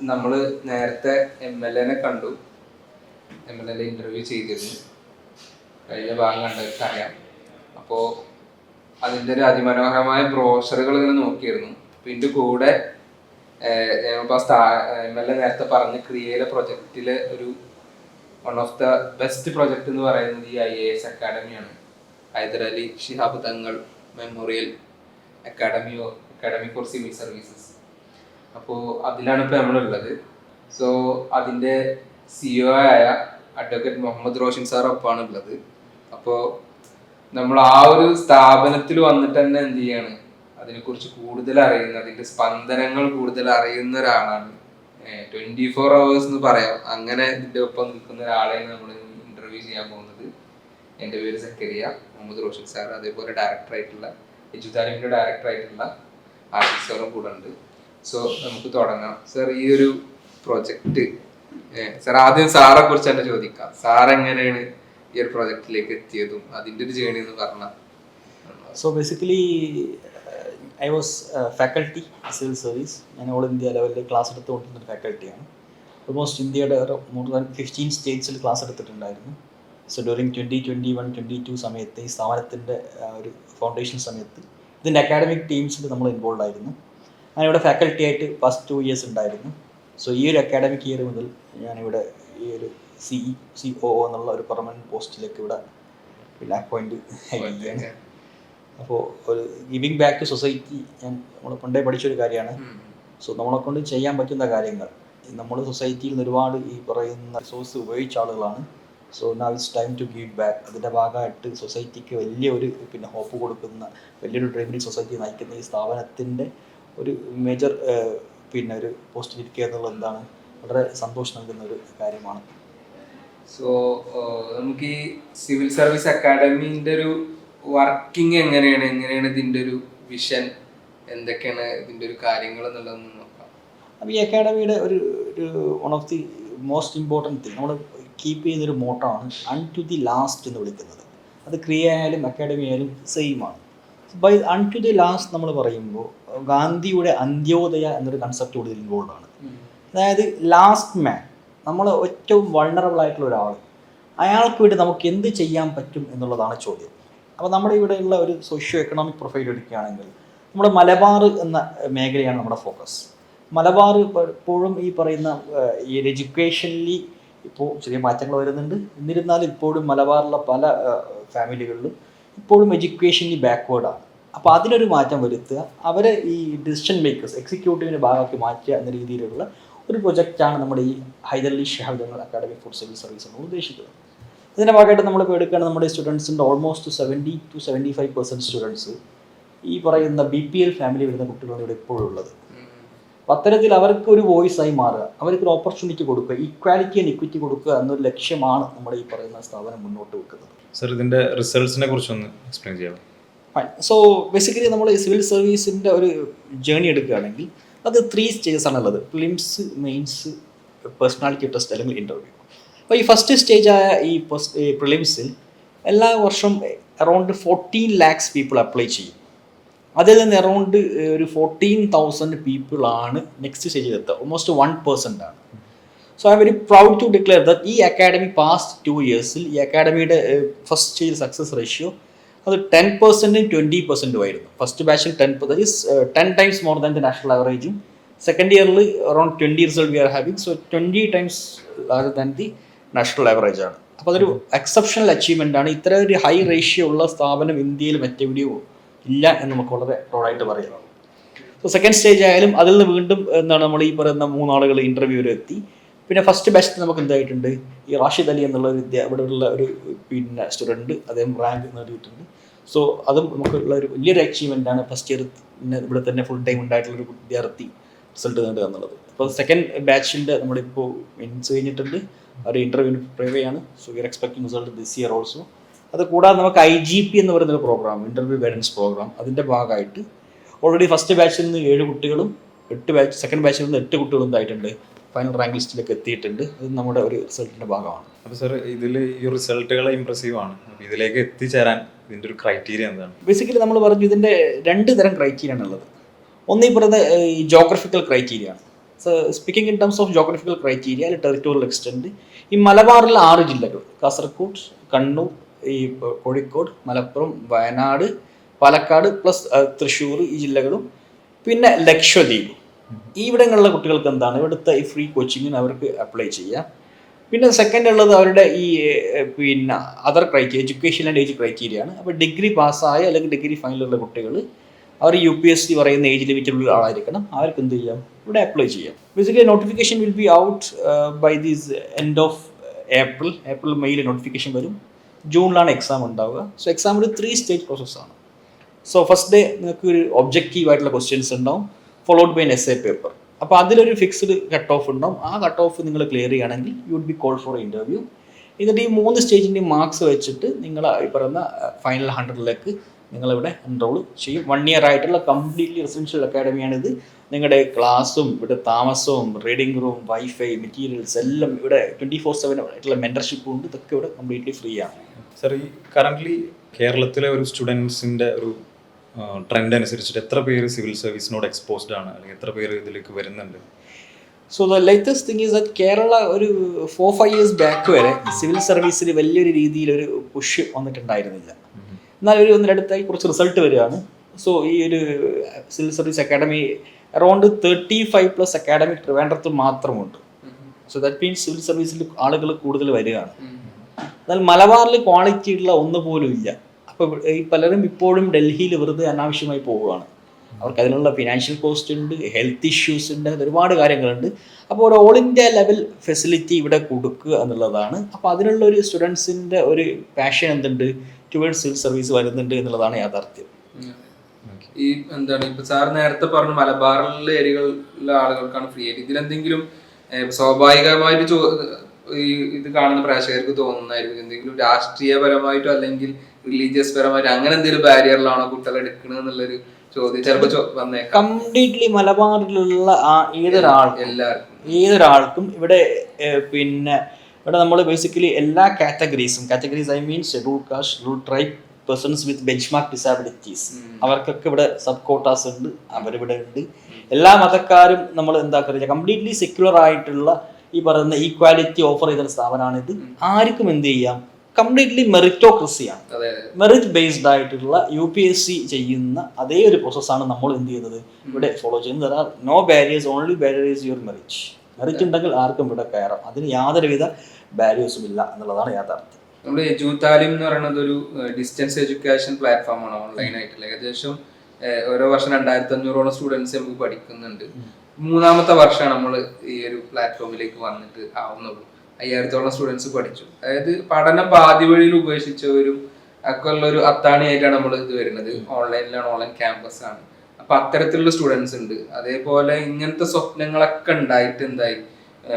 നമ്മൾ നേരത്തെ M L എനെ കണ്ടു. എം എൽ എ ഇന്റർവ്യൂ ചെയ്തിരുന്നു. കഴിഞ്ഞ ഭാഗം കണ്ടവർക്ക് അറിയാം അപ്പോൾ അതിന്റെ ഒരു അതിമനോഹരമായ ബ്രോഷറുകൾ ഇങ്ങനെ നോക്കിയിരുന്നു. അപ്പം ഇതിന്റെ കൂടെ എം എൽ എ നേരത്തെ പറഞ്ഞ ക്രിയയിലെ പ്രൊജക്റ്റിലെ ഒരു one of the best project എന്ന് പറയുന്നത് ഈ I A S അക്കാഡമിയാണ് Hyderali Shihab Thangal memorial academy academy for civil services അപ്പോൾ അതിലാണ് ഇപ്പോൾ നമ്മളുള്ളത്. സോ അതിന്റെ സിഒ ആയ അഡ്വക്കേറ്റ് മുഹമ്മദ് റോഷൻ സാർ ഒപ്പമാണ് ഉള്ളത്. അപ്പോൾ നമ്മൾ ആ ഒരു സ്ഥാപനത്തിൽ വന്നിട്ട് തന്നെ എന്ത് ചെയ്യാണ്? അതിനെക്കുറിച്ച് കൂടുതൽ അറിയുന്ന അതിന്റെ സ്പന്ദനങ്ങൾ കൂടുതൽ അറിയുന്ന ഒരാളാണ്. ട്വന്റി ഫോർ അവേഴ്സ് എന്ന് പറയാം. അങ്ങനെ ഇതിന്റെ ഒപ്പം നിൽക്കുന്ന ഒരാളെയാണ് നമ്മൾ ഇന്റർവ്യൂ ചെയ്യാൻ പോകുന്നത്. എന്റെ പേര് സക്കരിയ. മുഹമ്മദ് റോഷൻ സാർ അതേപോലെ ഡയറക്ടർ ഡയറക്ടറായിട്ടുള്ള എജുതാലിമിന്റെ ഡയറക്ടർ ആയിട്ടുള്ള സാറും കൂടെ ഉണ്ട്. സോ നമുക്ക് തുടങ്ങാം. സർ ഈ ഒരു പ്രൊജക്റ്റ് സാർ ആദ്യം സാറെ കുറിച്ച് തന്നെ ചോദിക്കാം. സാർ എങ്ങനെയാണ് ഈ ഒരു പ്രൊജക്റ്റിലേക്ക് എത്തിയതും അതിന്റെ ഒരു ജേണി എന്ന് പറഞ്ഞാൽ? So basically I was faculty civil service ഞാൻ ഓൾ ഇന്ത്യ ലെവലിൽ ക്ലാസ് എടുത്തുകൊണ്ടിരുന്ന ഒരു ഫാക്കൽറ്റിയാണ് ഓൾമോസ്റ്റ് ഇന്ത്യയുടെ മോർ ദാൻ ഫിഫ്റ്റീൻ സ്റ്റേറ്റ്സിൽ ക്ലാസ് എടുത്തിട്ടുണ്ടായിരുന്നു. So during twenty twenty one twenty two സമയത്ത് ഈ സ്ഥാപനത്തിന്റെ ഒരു ഫൗണ്ടേഷൻ സമയത്ത് ഇതിന്റെ അക്കാഡമിക് ടീംസിൽ നമ്മൾ ഇൻവോൾവ് ആയിരുന്നു. ഞാനിവിടെ ഫാക്കൽറ്റി ആയിട്ട് ഫസ്റ്റ് ടു ഇയേഴ്സ് ഉണ്ടായിരുന്നു. സോ ഈ ഒരു അക്കാഡമിക് ഇയർ മുതൽ ഞാനിവിടെ ഈ ഒരു സി സി ഒ എന്നുള്ള ഒരു പെർമനന്റ് പോസ്റ്റിലേക്ക് ഇവിടെ പിന്നെ അപ്പോയിന്റ് ആയിരിക്കുകയാണ്. അപ്പോൾ ഒരു ഗിവിങ് ബാക്ക് ടു സൊസൈറ്റി ഞാൻ നമ്മൾ പണ്ടേ പഠിച്ചൊരു കാര്യമാണ്. സോ നമ്മളെ കൊണ്ട് ചെയ്യാൻ പറ്റുന്ന കാര്യങ്ങൾ. നമ്മൾ സൊസൈറ്റിയിൽ നിന്ന് ഒരുപാട് ഈ പറയുന്ന റിസോഴ്സ് ഉപയോഗിച്ച ആളുകളാണ്. സോ നാ it's time to give back അതിന്റെ ഭാഗമായിട്ട് സൊസൈറ്റിക്ക് വലിയൊരു പിന്നെ ഹോപ്പ് കൊടുക്കുന്ന വലിയൊരു ഡ്രീമിൽ സൊസൈറ്റി നയിക്കുന്ന ഈ സ്ഥാപനത്തിന്റെ ഒരു മേജർ പിന്നെ ഒരു പോസ്റ്റിൽ ഇരിക്കുക എന്നുള്ളത് എന്താണ് വളരെ സന്തോഷം നൽകുന്ന ഒരു കാര്യമാണ്. സോ നമുക്ക് ഈ സിവിൽ സർവീസ് അക്കാഡമിന്റെ ഒരു വർക്കിംഗ് എങ്ങനെയാണ്? എങ്ങനെയാണ് ഇതിന്റെ ഒരു വിഷൻ എന്തൊക്കെയാണ് ഇതിന്റെ ഒരു കാര്യങ്ങൾ എന്നുള്ളത് നോക്കാം. അപ്പോൾ ഈ അക്കാഡമിയുടെ ഒരു ഒരു one of the most important thing നമ്മൾ കീപ്പ് ചെയ്യുന്നൊരു ആണ് അൺ ടു ദി ലാസ്റ്റ് എന്ന് വിളിക്കുന്നത്. അത് ക്രിയ ആയാലും അക്കാഡമി ആയാലും സെയിം ആണ്. By unto the last നമ്മൾ പറയുമ്പോൾ ഗാന്ധിയുടെ അന്ത്യോദയ എന്നൊരു കൺസെപ്റ്റ് കൂടുതൽ ഇൻവോൾവ് ആണ്. അതായത് ലാസ്റ്റ് മാൻ നമ്മൾ ഏറ്റവും വൾണറബിൾ ആയിട്ടുള്ള ഒരാൾ. അയാൾക്ക് വേണ്ടി നമുക്ക് എന്ത് ചെയ്യാൻ പറ്റും എന്നുള്ളതാണ് ചോദ്യം. അപ്പോൾ നമ്മുടെ ഇവിടെയുള്ള ഒരു സോഷ്യോ എക്കണോമിക് പ്രൊഫൈൽ എടുക്കുകയാണെങ്കിൽ നമ്മുടെ മലബാർ എന്ന മേഖലയാണ് നമ്മുടെ ഫോക്കസ് മലബാർ ഇപ്പോഴും ഈ പറയുന്ന ഈ എഡ്യൂക്കേഷനിലി ഇപ്പോൾ ചെറിയ മാറ്റങ്ങൾ വരുന്നുണ്ട്. എന്നിരുന്നാലും ഇപ്പോഴും മലബാറിലെ പല ഫാമിലികളിലും ഇപ്പോഴും എഡ്യൂക്കേഷനിൽ ബാക്ക്വേർഡാണ് അപ്പോൾ അതിനൊരു മാറ്റം വരുത്തുക. അവരെ ഈ ഡിസിഷൻ മേക്കേഴ്സ് എക്സിക്യൂട്ടീവിന്റെ ഭാഗമാക്കി മാറ്റുക എന്ന രീതിയിലുള്ള ഒരു പ്രൊജക്റ്റാണ് നമ്മുടെ ഈ ഹൈദരലി ഷഹാദങ്ങൾ അക്കാഡമി ഫുഡ് സിവിൽ സർവീസ് നമ്മൾ ഉദ്ദേശിക്കുന്നത്. ഇതിന്റെ ഭാഗമായിട്ട് നമ്മളിപ്പോൾ എടുക്കുകയാണ് നമ്മുടെ സ്റ്റുഡൻസിന്റെ almost seventy two seventy five percent students ഈ പറയുന്ന ബി പി എൽ ഫാമിലി വരുന്ന കുട്ടികളാണ് ഇവിടെ ഇപ്പോഴും ഉള്ളത്. അപ്പോൾ അത്തരത്തിൽ അവർക്ക് ഒരു വോയിസ് ആയി മാറുക അവർക്ക് ഒരു ഓപ്പർച്യൂണിറ്റി കൊടുക്കുക ഈക്വാലിറ്റി ആൻഡ് ഇക്വിറ്റി കൊടുക്കുക എന്നൊരു ലക്ഷ്യമാണ് നമ്മുടെ ഈ പറയുന്ന സ്ഥാപനം മുന്നോട്ട് വെക്കുന്നത്. സർ ഇതിന്റെ റിസൾട്ട്സിനെ കുറിച്ചൊന്ന് എക്സ്പ്ലെയിൻ ചെയ്യാം ഫൈൻ സോ ബേസിക്കലി നമ്മൾ സിവിൽ സർവീസിന്റെ ഒരു ജേണി എടുക്കുകയാണെങ്കിൽ അത് ത്രീ സ്റ്റേജസ് ആണുള്ളത് പ്ലിംസ് മെയിൻസ് പേഴ്സണാലിറ്റി ടെസ്റ്റ് അല്ലെങ്കിൽ ഇന്റർവ്യൂ അപ്പോൾ ഈ ഫസ്റ്റ് സ്റ്റേജായ ഈ പ്രിലിംസിൽ എല്ലാ വർഷവും around fourteen lakhs people apply ചെയ്യും. അതിൽ നിന്ന് അറൗണ്ട് ഒരു ഫോർട്ടീൻ തൗസൻഡ് പീപ്പിളാണ് നെക്സ്റ്റ് സ്റ്റേജിൽ എത്തുക. ഓൾമോസ്റ്റ് വൺ പെർസെന്റ് ആണ്. So I am very proud to declare that ഈ അക്കാഡമി പാസ്റ്റ് ടു ഇയേഴ്സിൽ ഈ അക്കാഡമിയുടെ ഫസ്റ്റ് സ്റ്റേജ് സക്സസ് റേഷ്യോ അത് ടെൻ പെർസെന്റും ട്വന്റി പെർസെന്റും ആയിരുന്നു. ഫസ്റ്റ് ബാച്ചിൽ ten that is ten times more than the national ആവറേജും second ഇയറിൽ around twenty result we are having so twenty times larger than the national average ആണ്. അപ്പോൾ അതൊരു exceptional achievement ആണ്. ഇത്ര ഒരു ഹൈ റേഷ്യോ ഉള്ള സ്ഥാപനം ഇന്ത്യയിൽ മറ്റെവിടെയോ ഇല്ല എന്ന് നമുക്ക് വളരെ പ്രൗഡായിട്ട് പറയാം. സോ സെക്കൻഡ് സ്റ്റേജ് ആയാലും അതിൽ നിന്ന് വീണ്ടും എന്താണ് നമ്മൾ ഈ പറയുന്ന മൂന്നാളുകൾ ഇന്റർവ്യൂവിൽ എത്തി. പിന്നെ ഫസ്റ്റ് ബാച്ചിൽ നമുക്ക് എന്തായിട്ടുണ്ട്? ഈ റാഷിദ് അലി എന്നുള്ള വിദ്യ ഇവിടെയുള്ള ഒരു പിന്നെ സ്റ്റുഡന്റ് അദ്ദേഹം റാങ്ക് നേടിയിട്ടുണ്ട്. സോ അതും നമുക്കുള്ള ഒരു വലിയൊരു അച്ചീവ്മെന്റ് ആണ് ഫസ്റ്റ് ഇയർ പിന്നെ ഇവിടെ തന്നെ ഫുൾ ടൈം ഉണ്ടായിട്ടുള്ള ഒരു വിദ്യാർത്ഥി റിസൾട്ട് നേടുക എന്നുള്ളത്. അപ്പോൾ സെക്കൻഡ് ബാച്ചിന്റെ നമ്മളിപ്പോൾ മീൻസ് കഴിഞ്ഞിട്ടുണ്ട്. ഒരു ഇന്റർവ്യൂവിന് പ്രിപ്പയർ ചെയ്യാണ്. So we are expecting result this year also അത് കൂടാതെ നമുക്ക് ഐ ജി പി എന്ന് പറയുന്ന ഒരു പ്രോഗ്രാം ഇന്റർവ്യൂ ഗൈഡൻസ് പ്രോഗ്രാം അതിന്റെ ഭാഗമായിട്ട് ഓൾറെഡി ഫസ്റ്റ് ബാച്ചിൽ നിന്ന് ഏഴ് കുട്ടികളും എട്ട് ബാച്ച് സെക്കൻഡ് ബാച്ചിൽ നിന്ന് എട്ട് കുട്ടികളും ഉണ്ടായിട്ടുണ്ട് ഫൈനൽ റാങ്ക് ലിസ്റ്റിലേക്ക് എത്തിയിട്ടുണ്ട്. അത് നമ്മുടെ ഒരു റിസൾട്ടിന്റെ ഭാഗമാണ്. അപ്പോൾ സർ ഇതിൽ ഈ റിസൾട്ടുകൾ ഇമ്പ്രസീവ് ആണ്. അപ്പോൾ ഇതിലേക്ക് എത്തിച്ചേരാൻ ഇതിന്റെ ഒരു ക്രൈറ്റീരിയ എന്താണ്? ബേസിക്കലി നമ്മൾ പറഞ്ഞു ഇതിന്റെ രണ്ട് തരം ക്രൈറ്റീരിയ ആണുള്ളത് ഒന്ന് ഈ പറയുന്ന ഈ ജോഗ്രഫിക്കൽ ക്രൈറ്റീരിയ ആണ്. Speaking in terms of geographical criteria അല്ലെങ്കിൽ ടെറിറ്റോറിയൽ എക്സ്റ്റെന്റ് ഈ മലബാറിലെ ആറ് ജില്ലകൾ കാസർഗോഡ് കണ്ണൂർ ഈ കോഴിക്കോട് മലപ്പുറം വയനാട് പാലക്കാട് പ്ലസ് തൃശ്ശൂർ ഈ ജില്ലകളും. പിന്നെ ലക്ഷദ്വീപ്. ഈ ഇവിടങ്ങളിലെ കുട്ടികൾക്ക് എന്താണ്? ഇവിടുത്തെ ഈ ഫ്രീ കോച്ചിങ്ങിന് അവർക്ക് അപ്ലൈ ചെയ്യാം. പിന്നെ സെക്കൻഡ് ഉള്ളത് അവരുടെ ഈ പിന്നെ other criteria education and age criteria ആണ്. അപ്പോൾ ഡിഗ്രി പാസ്സായ അല്ലെങ്കിൽ ഡിഗ്രി ഫൈനലുള്ള കുട്ടികൾ അവർ യു പി എസ് സി പറയുന്ന ഏജ് ലിമിറ്റിലുള്ള ആളായിരിക്കണം. അവർക്ക് എന്ത് ചെയ്യാം? ഇവിടെ അപ്ലൈ ചെയ്യാം. Basically notification will be out by these end of April. April മെയ്യിൽ നോട്ടിഫിക്കേഷൻ വരും. ജൂണിലാണ് എക്സാം ഉണ്ടാവുക. സോ എക്സാം ഒരു ത്രീ സ്റ്റേജ് പ്രോസസ്സാണ് സോ ഫസ്റ്റ് ഡേ നിങ്ങൾക്ക് ഒരു ഒബ്ജക്റ്റീവ് ആയിട്ടുള്ള ക്വസ്റ്റ്യൻസ് ഉണ്ടാവും. Followed by N S A paper അപ്പോൾ അതിലൊരു ഫിക്സ്ഡ് കട്ട് ഓഫ് ഉണ്ടാവും. ആ കട്ട് ഓഫ് നിങ്ങൾ ക്ലിയർ ചെയ്യുകയാണെങ്കിൽ you would be call for interview എന്നിട്ട് ഈ മൂന്ന് സ്റ്റേജിന്റെ മാർക്സ് വെച്ചിട്ട് നിങ്ങൾ ഈ പറയുന്ന ഫൈനൽ ഹൺഡ്രഡിലേക്ക് നിങ്ങളിവിടെ എൻറോൾ ചെയ്യും. വൺ ഇയർ ആയിട്ടുള്ള കംപ്ലീറ്റ്ലി റെസിഡൻഷ്യൽ അക്കാഡമിയാണിത് നിങ്ങളുടെ ക്ലാസ്സും ഇവിടെ താമസവും റീഡിംഗ് റൂം വൈഫൈ മെറ്റീരിയൽസ് എല്ലാം ഇവിടെ ട്വന്റി ഫോർ സെവൻ ആയിട്ടുള്ള മെന്റർഷിപ്പും ഉണ്ട്. ഇതൊക്കെ ഇവിടെ കംപ്ലീറ്റ്ലി ഫ്രീ ആണ്. സർ ഈ കറന്റ്ലി കേരളത്തിലെ ഒരു സ്റ്റുഡൻസിന്റെ ഒരു ട്രെൻഡ് അനുസരിച്ചിട്ട് എത്ര പേര് സിവിൽ സർവീസിനോട് എക്സ്പോസ്ഡ് ആണ്? അല്ലെങ്കിൽ എത്ര പേര് ഇതിലേക്ക് വരുന്നുണ്ട്? So the latest thing is that Kerala ഒരു ഫോർ ഫൈവ് ഇയേഴ്സ് ബാക്ക് വരെ സിവിൽ സർവീസിൽ വലിയൊരു രീതിയിൽ ഒരു പുഷ് വന്നിട്ടുണ്ടായിരുന്നില്ല എന്നാൽ ഒരു ഒന്നിനടുത്തായി കുറച്ച് റിസൾട്ട് വരികയാണ്. സോ ഈ ഒരു civil service academy around thirty five plus academy ട്രിവാൻഡ്രത്ത് മാത്രമുണ്ട്. സോ ദാറ്റ് മീൻസ് സിവിൽ സർവീസിൽ ആളുകൾ കൂടുതൽ വരികയാണ്. എന്നാൽ മലബാറിൽ ക്വാളിറ്റി ഉള്ള ഒന്ന് പോലും ഇല്ല. അപ്പോൾ ഈ പലരും ഇപ്പോഴും ഡൽഹിയിൽ വെറുതെ അനാവശ്യമായി പോവുകയാണ്. അവർക്ക് അതിനുള്ള ഫിനാൻഷ്യൽ കോസ്റ്റ് ഉണ്ട് ഹെൽത്ത് ഇഷ്യൂസ് ഉണ്ട് ഒരുപാട് കാര്യങ്ങളുണ്ട്. അപ്പോൾ ഒരു ഓൾ ഇന്ത്യ ലെവൽ ഫെസിലിറ്റി ഇവിടെ കൊടുക്കുക എന്നുള്ളതാണ്. അപ്പോൾ അതിനുള്ള ഒരു സ്റ്റുഡൻസിന്റെ ഒരു പാഷൻ എന്തുണ്ട്? ടുവേർഡ്സ് സിവിൽ സർവീസ് വരുന്നുണ്ട് എന്നുള്ളതാണ് യാഥാർത്ഥ്യം. ഈ എന്താണ് ഇപ്പൊ സാർ നേരത്തെ പറഞ്ഞു മലബാറിലെ ഏരിയകളിലെ ആളുകൾക്കാണ് ഫ്രീ ആയിട്ട്. ഇതിലെന്തെങ്കിലും സ്വാഭാവികമായിട്ട് ചോ ഈ ഇത് കാണുന്ന പ്രേക്ഷകർക്ക് തോന്നുന്നതായിരിക്കും. എന്തെങ്കിലും രാഷ്ട്രീയപരമായിട്ടോ അല്ലെങ്കിൽ റിലീജിയസ് പരമായിട്ടോ അങ്ങനെ എന്തെങ്കിലും ബാരിയറിലാണോ കുട്ടികൾ എടുക്കണത് എന്നുള്ളൊരു ചോദ്യം ചിലപ്പോൾ വന്നേക്കാം. കംപ്ലീറ്റ്ലി മലബാറിലുള്ള ആ ഏതൊരാൾക്കും എല്ലാവർക്കും. ഏതൊരാൾക്കും ഇവിടെ പിന്നെ ഇവിടെ നമ്മൾ ബേസിക്കലി എല്ലാ കാറ്റഗറീസും categories I mean schedule caste schedule tribe persons with benchmark disabilities അവർക്കൊക്കെ ഇവിടെ സബ് കോട്ടാസ് ഉണ്ട് അവരിവിടെ ഉണ്ട്. എല്ലാ മതക്കാരും നമ്മൾ എന്താ പറയുക കംപ്ലീറ്റ്ലി സെക്യുലർ ആയിട്ടുള്ള ഈ പറയുന്ന ഈക്വാലിറ്റി ഓഫർ ചെയ്ത സ്ഥാപനമാണ് ഇത് ആർക്കും എന്ത് ചെയ്യാം? കംപ്ലീറ്റ്ലി മെറിറ്റോക്രസിയാണ് മെറിറ്റ് ബേസ്ഡ് ആയിട്ടുള്ള യു പി എസ് സി ചെയ്യുന്ന അതേ ഒരു പ്രോസസ്സാണ് നമ്മൾ എന്ത് ചെയ്യുന്നത്? ഇവിടെ ഫോളോ ചെയ്യുന്നത്. No barriers only barriers your merit merit ഉണ്ടെങ്കിൽ ആർക്കും ഇവിടെ കയറാം. അതിന് യാതൊരുവിധ ബാരിയേഴ്സും ഇല്ല എന്നുള്ളതാണ് യാഥാർത്ഥ്യം. നമ്മുടെ ജൂത്താലിം എന്ന് പറയുന്നത് ഒരു ഡിസ്റ്റൻസ് എഡ്യൂക്കേഷൻ പ്ലാറ്റ്ഫോമാണ് ഓൺലൈൻ ആയിട്ടുള്ള ഏകദേശം ഓരോ വർഷം രണ്ടായിരത്തി അഞ്ഞൂറോളം സ്റ്റുഡൻസ് നമുക്ക് പഠിക്കുന്നുണ്ട്. മൂന്നാമത്തെ വർഷമാണ് നമ്മൾ ഈ ഒരു പ്ലാറ്റ്ഫോമിലേക്ക് വന്നിട്ട് ആവുന്നുള്ളൂ അയ്യായിരത്തോളം സ്റ്റുഡൻസ് പഠിച്ചു. അതായത് പഠനം പാതി വഴിയിൽ ഉപേക്ഷിച്ചവരും ഒക്കെ ഉള്ള ഒരു അത്താണിയായിട്ടാണ് നമ്മൾ ഇത് വരുന്നത്. ഓൺലൈനിലാണ് ഓൺലൈൻ ക്യാമ്പസ് ആണ്. അപ്പൊ അത്തരത്തിലുള്ള സ്റ്റുഡൻസ് ഉണ്ട്. അതേപോലെ ഇങ്ങനത്തെ സ്വപ്നങ്ങളൊക്കെ ഉണ്ടായിട്ട് എന്തായി?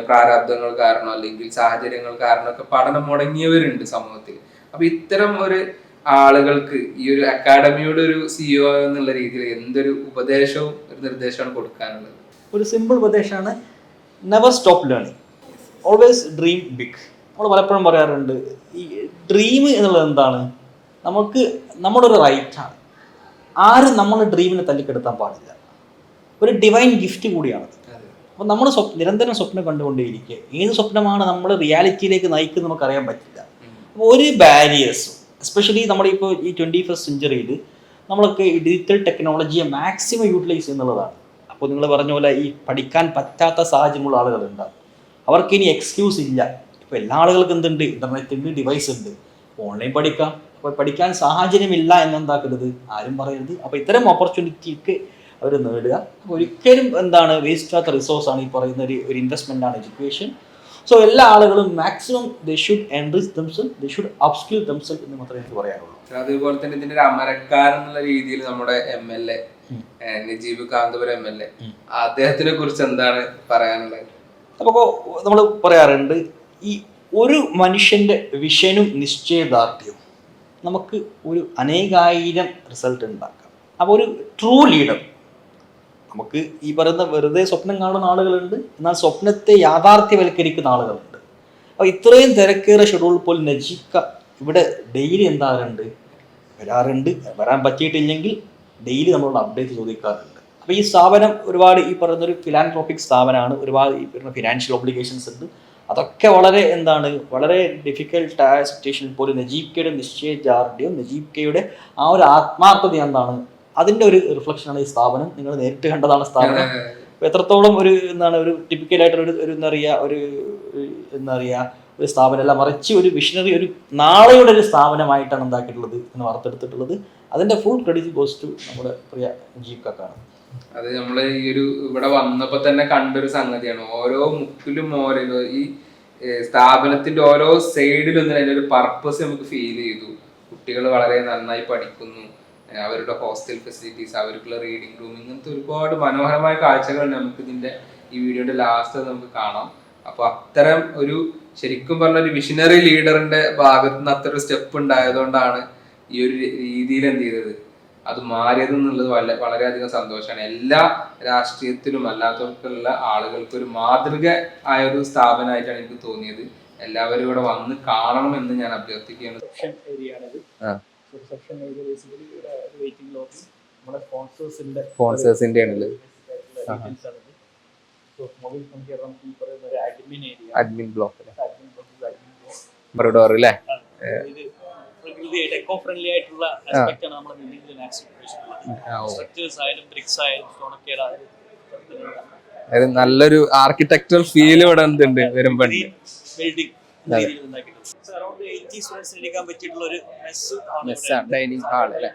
പ്രാരാബ്ദങ്ങൾ കാരണം അല്ലെങ്കിൽ സാഹചര്യങ്ങൾ കാരണമൊക്കെ പഠനം മുടങ്ങിയവരുണ്ട് സമൂഹത്തിൽ. അപ്പൊ ഇത്തരം ഒരു ആളുകൾക്ക് ഈ ഒരു അക്കാഡമിയുടെ ഒരു സിഇഒ എന്നുള്ള രീതിയിൽ എന്തൊരു ഉപദേശവും ഒരു നിർദ്ദേശമാണ് കൊടുക്കാനുള്ളത്? ഒരു സിമ്പിൾ ഉപദേശമാണ് never stop learning always dream big നമ്മൾ പലപ്പോഴും പറയാറുണ്ട് ഈ ഡ്രീം എന്നുള്ളത് എന്താണ്? നമുക്ക് നമ്മുടെ ഒരു റൈറ്റാണ് ആരും നമ്മുടെ ഡ്രീമിനെ തല്ലിക്കെടുത്താൻ പാടില്ല. ഒരു ഡിവൈൻ ഗിഫ്റ്റ് കൂടിയാണത്. അപ്പോൾ നമ്മൾ സ്വപ്ന നിരന്തരം സ്വപ്നം കണ്ടുകൊണ്ടേയിരിക്കുക. ഏത് സ്വപ്നമാണ് നമ്മൾ റിയാലിറ്റിയിലേക്ക് നയിക്കുന്നത് നമുക്കറിയാൻ പറ്റില്ല. അപ്പോൾ ഒരു ബാരിയേഴ്സും എസ്പെഷ്യലി നമ്മുടെ ഇപ്പോൾ ഈ ട്വന്റി ഫസ്റ്റ് സെഞ്ചുറിയിൽ നമ്മളൊക്കെ ഡിജിറ്റൽ ടെക്നോളജിയെ മാക്സിമം യൂട്ടിലൈസ് ചെയ്യുന്നുള്ളതാണ്. അപ്പോൾ നിങ്ങൾ പറഞ്ഞ പോലെ ഈ പഠിക്കാൻ പറ്റാത്ത സാഹചര്യമുള്ള ആളുകളുണ്ടാകും അവർക്ക് ഇനി എക്സ്ക്യൂസ് ഇല്ല. ഇപ്പോൾ എല്ലാ ആളുകൾക്കും എന്തുണ്ട്? ഇന്റർനെറ്റ് ഉണ്ട് ഡിവൈസ് ഉണ്ട്. ഓൺലൈൻ പഠിക്കാം. അപ്പോൾ പഠിക്കാൻ സാഹചര്യമില്ല എന്നെന്താക്കരുത്? ആരും പറയരുത്. അപ്പോൾ ഇത്തരം ഓപ്പർച്യൂണിറ്റിക്ക് അവർ നേടുക. അപ്പോൾ ഒരിക്കലും എന്താണ് വേസ്റ്റ് ആത്ത റിസോഴ്സ് ആണ് ഈ പറയുന്ന ഒരു ഒരു ഇൻവെസ്റ്റ്മെന്റ് ആണ് എഡ്യൂക്കേഷൻ സോ എല്ലാ ആളുകളും maximum they should enrich themselves they should upskill themselves എന്ന് മാത്രമേ എനിക്ക് പറയാനുള്ളൂ. അതുപോലെ തന്നെ ഇതിന്റെ ഒരു അമരക്കാരൻ എന്നുള്ള രീതിയിൽ നമ്മുടെ M L A Najeeb Kanthapuram M L A അദ്ദേഹത്തിനെ കുറിച്ച് എന്താണ് പറയാനുള്ളത്? അപ്പോൾ നമ്മൾ പറയാറുണ്ട് ഈ ഒരു മനുഷ്യന്റെ വിഷനും നിശ്ചയദാർഢ്യവും നമുക്ക് ഒരു അനേകായിരം റിസൾട്ട് ഉണ്ടാക്കാം. അപ്പോൾ ഒരു ട്രൂ ലീഡർ നമുക്ക് ഈ പറയുന്ന വെറുതെ സ്വപ്നം കാണുന്ന ആളുകളുണ്ട് എന്നാൽ സ്വപ്നത്തെ യാഥാർത്ഥ്യവൽക്കരിക്കുന്ന ആളുകളുണ്ട്. അപ്പോൾ ഇത്രയും തിരക്കേറിയ ഷെഡ്യൂൾ പോലും നജിക്ക ഇവിടെ ഡെയിലി എന്താകാറുണ്ട്? വരാറുണ്ട്. വരാൻ പറ്റിയിട്ടില്ലെങ്കിൽ ഡെയിലി നമ്മളോട് അപ്ഡേറ്റ് ചോദിക്കാറുണ്ട്. അപ്പോൾ ഈ സ്ഥാപനം ഒരുപാട് ഈ പറയുന്ന ഒരു ഫിലാൻട്രോപ്പിക് സ്ഥാപനമാണ്. ഒരുപാട് ഈ പറയുന്ന ഫിനാൻഷ്യൽ ഒബ്ലിഗേഷൻസ് ഉണ്ട്. അതൊക്കെ വളരെ എന്താണ് വളരെ ഡിഫിക്കൽട്ടായ സിറ്റുവേഷനിൽ പോലും നജീബ് കെയുടെ നിശ്ചയദാർഢ്യം നജീബ് കെയുടെ ആ ഒരു ആത്മാർത്ഥത എന്താണ്? അതിന്റെ ഒരു റിഫ്ലക്ഷനാണ് ഈ സ്ഥാപനം. നിങ്ങൾ നേരിട്ട് കണ്ടതാണ് സ്ഥാപനം. എത്രത്തോളം ഒരു എന്താണ് ഒരു ടിപ്പിക്കലായിട്ടുള്ള ഒരു ഒരു എന്താ പറയുക ഒരു എന്താ പറയുക ഒരു സ്ഥാപനമല്ല മറിച്ച് ഒരു വിഷനറി ഒരു നാളെയുടെ ഒരു സ്ഥാപനമായിട്ടാണ് എന്താക്കിയിട്ടുള്ളത് എന്ന് വാർത്തെടുത്തിട്ടുള്ളത്. അതിന്റെ ഫുൾ ക്രെഡിറ്റ് ഗോസ് ടു നമ്മുടെ പ്രിയ ജീപ് കക്കാണ്. അത് നമ്മൾ ഈ ഒരു ഇവിടെ വന്നപ്പോ തന്നെ കണ്ടൊരു സംഗതിയാണ്. ഓരോ മുക്കിലും ഓരോ ഈ സ്ഥാപനത്തിന്റെ ഓരോ സൈഡിലും അതിന്റെ ഒരു പർപ്പസ് നമുക്ക് ഫീൽ ചെയ്തു. കുട്ടികൾ വളരെ നന്നായി പഠിക്കുന്നു. അവരുടെ ഹോസ്റ്റൽ ഫെസിലിറ്റീസ് അവർക്കുള്ള റീഡിംഗ് റൂം ഇങ്ങനത്തെ ഒരുപാട് മനോഹരമായ കാഴ്ചകൾ നമുക്ക് ഇതിന്റെ ഈ വീഡിയോയുടെ ലാസ്റ്റ് നമുക്ക് കാണാം. അപ്പൊ അത്തരം ഒരു ശരിക്കും പറഞ്ഞ ഒരു മിഷനറി ലീഡറിന്റെ ഭാഗത്ത് നിന്ന് അത്ര ഒരു സ്റ്റെപ്പ് ഉണ്ടായതുകൊണ്ടാണ് ഈ ഒരു രീതിയിൽ എന്ത് ചെയ്തത്? അത് മാറിയത് എന്നുള്ളത് വളരെ വളരെയധികം സന്തോഷമാണ് എല്ലാ രാഷ്ട്രീയത്തിലും അല്ലാത്തവർക്കുള്ള ആളുകൾക്ക് ഒരു മാതൃക ആയ ഒരു സ്ഥാപനമായിട്ടാണ് എനിക്ക് തോന്നിയത്. എല്ലാവരും ഇവിടെ വന്ന് കാണണമെന്ന് ഞാൻ അഭ്യർത്ഥിക്കുകയാണ്. Reception area basically waiting lobby നമ്മുടെ സ്പോൺസേഴ്സിന്റെ സ്പോൺസേഴ്സിന്റെ ഒരു admin area admin block admin admin door അല്ലേ? എക്കോ ഫ്രണ്ട്ലി ആയിട്ടുള്ള നമ്മുടെ ബിൽഡിംഗിൽ. സ്ട്രക്ചേഴ്സ് ആയാലും ബ്രിക്സ് ആയാലും സ്റ്റോണൊക്കെ നല്ലൊരു ആർക്കിടെക്ചറൽ ഫീൽ ഇവിടെ എന്തുണ്ട് വരുമ്പോ ബിൽഡിംഗ് രീതിയിൽ ഉണ്ടാക്കിയിട്ടുണ്ട് അറൗണ്ട് എയ്റ്റി സ്റ്റുഡൻസിന് എടുക്കാൻ പറ്റിയിട്ടുള്ള ഒരു മെസ് മെസ്സാണ് ഡൈനിങ് ഹാൾ അല്ലേ?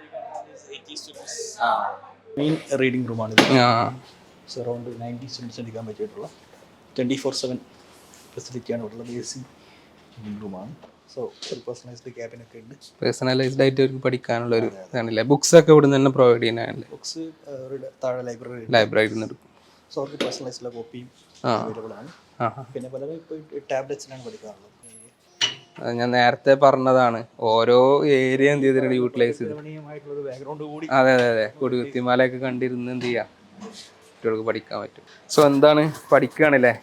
മെയിൻ റീഡിംഗ് റൂമാണ് ഇത്. ആ. അറൗണ്ട് നയന്റി സ്റ്റുഡൻസ് എടുക്കാൻ പറ്റിയിട്ടുള്ള ട്വന്റി ഫോർ സെവൻ ഫെസിലിറ്റിയാണ് ഉള്ളത് എ സി റീഡിംഗ് റൂമാണ് സോ ഒരു പേഴ്സണലൈസ്ഡ് ക്യാബിനൊക്കെ ഉണ്ട്. പേഴ്സണലൈസ്ഡ് ആയിട്ട് അവർക്ക് പഠിക്കാനുള്ള ഒരു ഇതാണല്ലേ? ബുക്സ് ഒക്കെ ഇവിടെ നിന്ന് തന്നെ പ്രൊവൈഡ് ചെയ്യാനല്ലേ ബുക്സ് താഴെ ലൈബ്രറി ലൈബ്രറിയിൽ നിന്ന് എടുക്കും. സോ അവർക്ക് പേഴ്സണലൈസ്ഡ് കോപ്പിയും ആ. അവൈലബിൾ ആണ്. ആ പിന്നെ പലരും ഇപ്പോൾ ടാബ്ലറ്റ്സിലാണ് പഠിക്കാറുള്ളത്. ഞാൻ നേരത്തെ പറഞ്ഞതാണ്. ഓരോ ഏരിയ എന്ത് ചെയ്തിട്ടുണ്ട് യൂട്ടിലൈസ് ചെയ്ത്. അതെ അതെ അതെ. കൊടികുത്തിമാലയൊക്കെ കണ്ടിരുന്ന് എന്ത് ചെയ്യാം? കുട്ടികൾക്ക് പഠിക്കാൻ പറ്റും. സോ എന്താണ്? പഠിക്കുകയാണല്ലേ?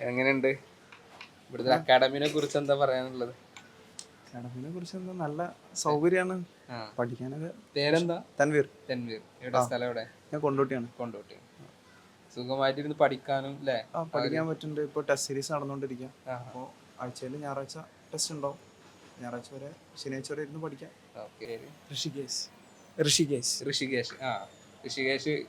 എങ്ങനെയുണ്ട്? ഇവിടുത്തെ അക്കാഡമിനെ കുറിച്ച് എന്താ പറയാനുള്ളത്? അക്കാഡമിനെ കുറിച്ച് എന്താ? നല്ല സൗകര്യമാണ്. പഠിക്കാനൊക്കെ പേരെന്താ? തൻവീർ. തൻവീർ. എവിടെ സ്ഥലം എവിടെ ഞാൻ കൊണ്ടോട്ടിയാണ്. കൊണ്ടോട്ടി. സുഖമായിട്ടിരുന്ന് പഠിക്കാനും അല്ലേ? പഠിക്കാൻ പറ്റുന്നുണ്ട്. ഇപ്പൊ ടെസ്റ്റ് സീരീസ് നടന്നുകൊണ്ടിരിക്കുക. അപ്പോൾ ആഴ്ചയിൽ ഞായറാഴ്ച ടെസ്റ്റ് ഉണ്ടാവും. ഞായറാഴ്ച വരെ ശനിയാഴ്ച വരെ ഇരുന്ന് പഠിക്കാം. ഋഷികേഷ് ഋഷികേശ്. ഋഷികേശ്. ഋഷികേശ്. ആ ഋഷികേശ്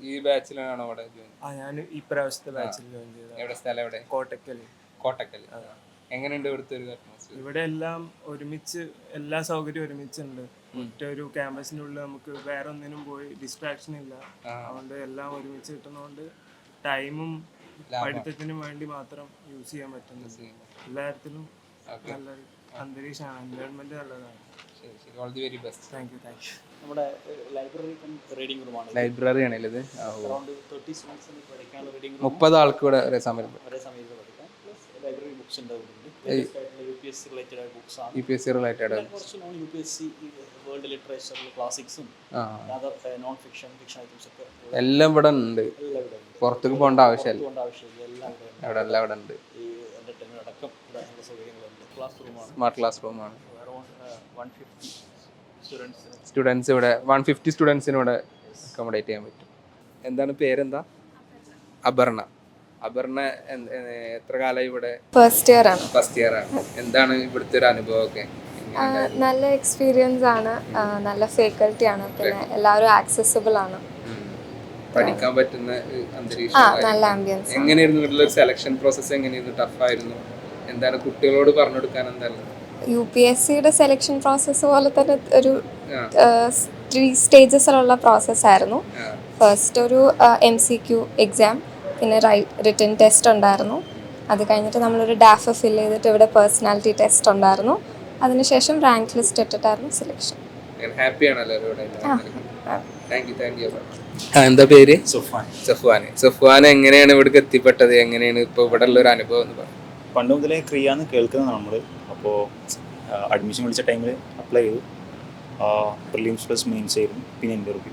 ഈ- ബാച്ചിലാണോ അവിടെ? ആ ഞാൻ ഈ പ്രാവശ്യത്തെ ബാച്ചിൽ ജോയിൻ ചെയ്ത എവിടെ സ്ഥലം എവിടെ? കോട്ടക്കൽ കോട്ടക്കൽ എങ്ങനെയുണ്ട് ഇവിടുത്തെ ഒരു അറ്റ്മോസ്ഫിയർ ഇവിടെ എല്ലാം ഒരുമിച്ച് എല്ലാ സൗകര്യവും ഒരുമിച്ചുണ്ട്. ഒറ്റ ഒരു ക്യാമ്പസിന്റെ ഉള്ളിൽ നമുക്ക് വേറെ ഒന്നിനും പോയി ഡിസ്ട്രാക്ഷൻ ഇല്ല. അതുകൊണ്ട് എല്ലാം ഒരുമിച്ച് കിട്ടുന്നതുകൊണ്ട് ടൈമും പഠിത്തത്തിനും വേണ്ടി മാത്രം യൂസ് ചെയ്യാൻ പറ്റുന്നുണ്ട്. എല്ലാ തരത്തിലും നല്ലൊരു അന്തരീക്ഷമാണ് എൻവയോൺമെന്റ് നല്ലതാണ്. ശരി ശരി. All the very best thank you thank you നമ്മുടെ ലൈബ്രറി റീഡിംഗ് റൂമാണ് ലൈബ്രറി ആണല്ലേ ഇത്? ആ, ഓ. അറൗണ്ട് തേർട്ടി സ്റ്റുഡൻസിന് പഠിക്കാനുള്ള റീഡിംഗ് റൂം മുപ്പത് ആൾക്ക് ഇവിടെ ഒരേ സമയം ഒരേ സമയത്ത് പഠിക്കാം. പ്ലസ് ലൈബ്രറി ബുക്സ് ഉണ്ടാവുന്നുണ്ട്. U P S C related ആയ ബുക്സ് ആണ്. U P S C related കുറച്ച് non U P S C world ലിറ്ററേച്ചറിൽ ക്ലാസിക്സും ആ. Other non fiction fiction items ഒക്കെ എല്ലാം ഇവിടെ ഉണ്ട്. എല്ലാം ഉണ്ട്. പുറത്തേക്ക് പോകേണ്ട ആവശ്യമില്ല. എല്ലാം ഇവിടെ ഉണ്ട് അവിടെ എല്ലാം ഇവിടെ ഉണ്ട് ഈ എന്റർടൈൻമെന്റ് അടക്കം ഇവിടെ നല്ല സൗകര്യങ്ങളുണ്ട് ക്ലാസ് റൂമാണ് സ്മാർട്ട് ക്ലാസ് റൂമാണ് സ്റ്റുഡൻസ് ഇവിടെ വൺ ഫിഫ്റ്റി സ്റ്റുഡൻസിന് ഇവിടെ അക്കോമഡേറ്റ് ചെയ്യാൻ പറ്റും. എന്താണ് പേരെന്താ? അപർണ. അപർണ എത്ര കാലമായി ഇവിടെ? ഫസ്റ്റ് ഇയർ ആണ്. ഫസ്റ്റ് ഇയർ ആണ്. എന്താണ് ഇവിടുത്തെ ഒരു അനുഭവമൊക്കെ? നല്ല എക്സ്പീരിയൻസ് ആണ്. നല്ല ഫേക്കൽറ്റി ആണ്. പിന്നെ എല്ലാവരും ആക്സസിബിൾ ആണ്. പഠിക്കാൻ പറ്റുന്ന അന്തരീക്ഷം നല്ല ആംബിയൻസ് എങ്ങനെയായിരുന്നു ഇവിടെ ഒരു സെലക്ഷൻ പ്രോസസ് എങ്ങനെയായിരുന്നു ടഫായിരുന്നു എന്താണ് കുട്ടികളോട് പറഞ്ഞു കൊടുക്കാൻ എന്താണ്? യു പി എസ് സിയുടെ സെലക്ഷൻ പ്രോസസ്സ് പോലെ തന്നെ ഒരു ത്രീ സ്റ്റേജസിലുള്ള പ്രോസസ്സ് ആയിരുന്നു. ഫസ്റ്റ് ഒരു എം സി ക്യു എക്സാം പിന്നെ റിട്ടേൺ ടെസ്റ്റ് ഉണ്ടായിരുന്നു. അത് കഴിഞ്ഞിട്ട് നമ്മളൊരു ഡാഫ് ഫിൽ ചെയ്തിട്ട് ഇവിടെ പേഴ്സണാലിറ്റി ടെസ്റ്റ് ഉണ്ടായിരുന്നു. അതിനുശേഷം റാങ്ക് ലിസ്റ്റ് ഇട്ടിട്ടായിരുന്നു സെലക്ഷൻ എന്താ പേര്? സുഫാൻ. സഫ്വാന് സഫ്വാൻ എങ്ങനെയാണ് ഇവിടേക്ക് എത്തിപ്പെട്ടത്? എങ്ങനെയാണ് ഇപ്പൊ ഇവിടെ ഉള്ള ഒരു അനുഭവം എന്ന് പറഞ്ഞു പണ്ട് മുതലേ ക്രിയാന്ന് കേൾക്കുന്നത് നമ്മൾ അപ്പോൾ അഡ്മിഷൻ വിളിച്ച ടൈമിൽ അപ്ലൈ ചെയ്തു. പ്രിലിംസ് പ്ലസ് മെയിൻസ് ആയിരുന്നു. പിന്നെ ഇന്റർവ്യൂ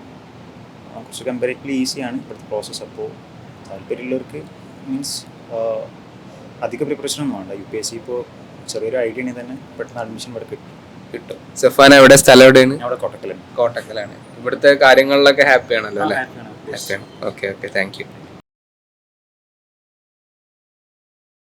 കുറച്ച് കമ്പാരിറ്റീവ്ലി ഈസിയാണ് ഇവിടുത്തെ പ്രോസസ്സ് അപ്പോൾ താല്പര്യമുള്ളവർക്ക് മീൻസ് അധിക പ്രിപ്പറേഷൻ ഒന്നും വേണ്ട. യു പി എസ് സി ഇപ്പോൾ ചെറിയൊരു ഐഡിയ ഉണ്ടെങ്കിൽ തന്നെ പെട്ടെന്ന് അഡ്മിഷൻ ഇവിടെ കിട്ടും. കിട്ടും. സെഫാൻ എവിടെ? സ്ഥലം എവിടെയാണ്? അവിടെ കോട്ടക്കലാണ്. കോട്ടക്കലാണ്. ഇവിടുത്തെ കാര്യങ്ങളിലൊക്കെ ഹാപ്പി ആണല്ലോ അല്ലെ? Okay okay thank you